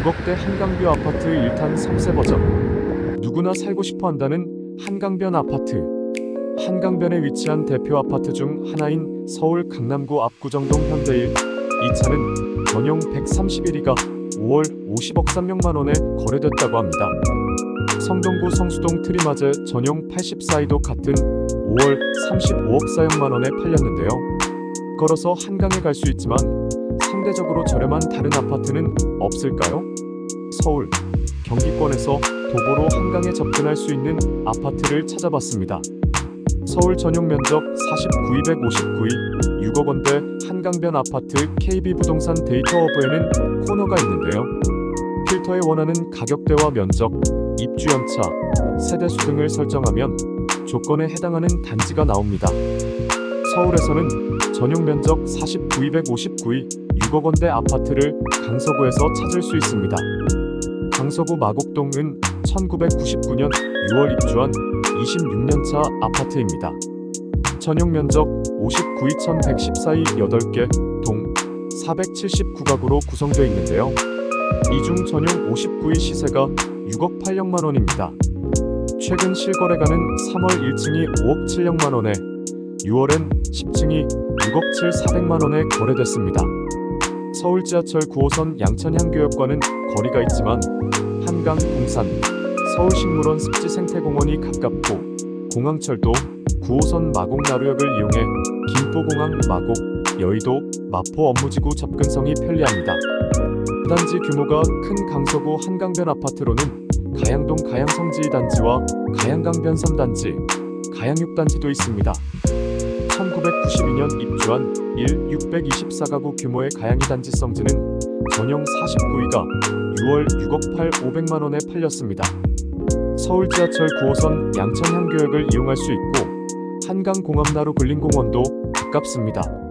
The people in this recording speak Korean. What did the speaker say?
6억대 한강뷰 아파트 1탄 3세 버전. 누구나 살고 싶어 한다는 한강변 아파트. 한강변에 위치한 대표 아파트 중 하나인 서울 강남구 압구정동 현대일. 이 차는 전용 131이가 5월 50억 300만 원에 거래됐다고 합니다. 성동구 성수동 트리마제 전용 84이도 같은 5월 35억 4억만 원에 팔렸는데요. 걸어서 한강에 갈 수 있지만 상대적으로 저렴한 다른 아파트는 없을까요? 서울, 경기권에서 도보로 한강에 접근할 수 있는 아파트를 찾아봤습니다. 서울 전용 면적 49,259이 6억 원대 한강변 아파트 KB부동산 데이터허브에는 코너가 있는데요. 필터에 원하는 가격대와 면적, 입주 연차, 세대수 등을 설정하면 조건에 해당하는 단지가 나옵니다. 서울에서는 전용 면적 49,259이 6억 원대 아파트를 강서구에서 찾을 수 있습니다. 강서구 마곡동은 1999년 6월 입주한 26년차 아파트입니다. 전용 면적 59,114이 8개, 동 479가구로 구성되어 있는데요. 이중 전용 59의 시세가 6억 8억만 원입니다. 최근 실거래가는 3월 1층이 5억 7억만 원에 6월엔 10층이 6억 7 400만 원에 거래됐습니다. 서울 지하철 9호선 양천향교역과는 거리가 있지만 한강, 동산, 서울식물원 습지생태공원이 가깝고 공항철도 9호선 마곡나루역을 이용해 김포공항 마곡, 여의도, 마포 업무지구 접근성이 편리합니다. 단지 규모가 큰 강서구 한강변 아파트로는 가양동 가양성지 단지와 가양강변 3단지, 가양 6단지도 있습니다. 1992년 입주한 1 624가구 규모의 가양이 단지 성지는 전용 49위가 6월 6억 8 500만 원에 팔렸습니다. 서울 지하철 9호선 양천향교역을 이용할 수 있고 한강 공암나루 근린공원도 가깝습니다.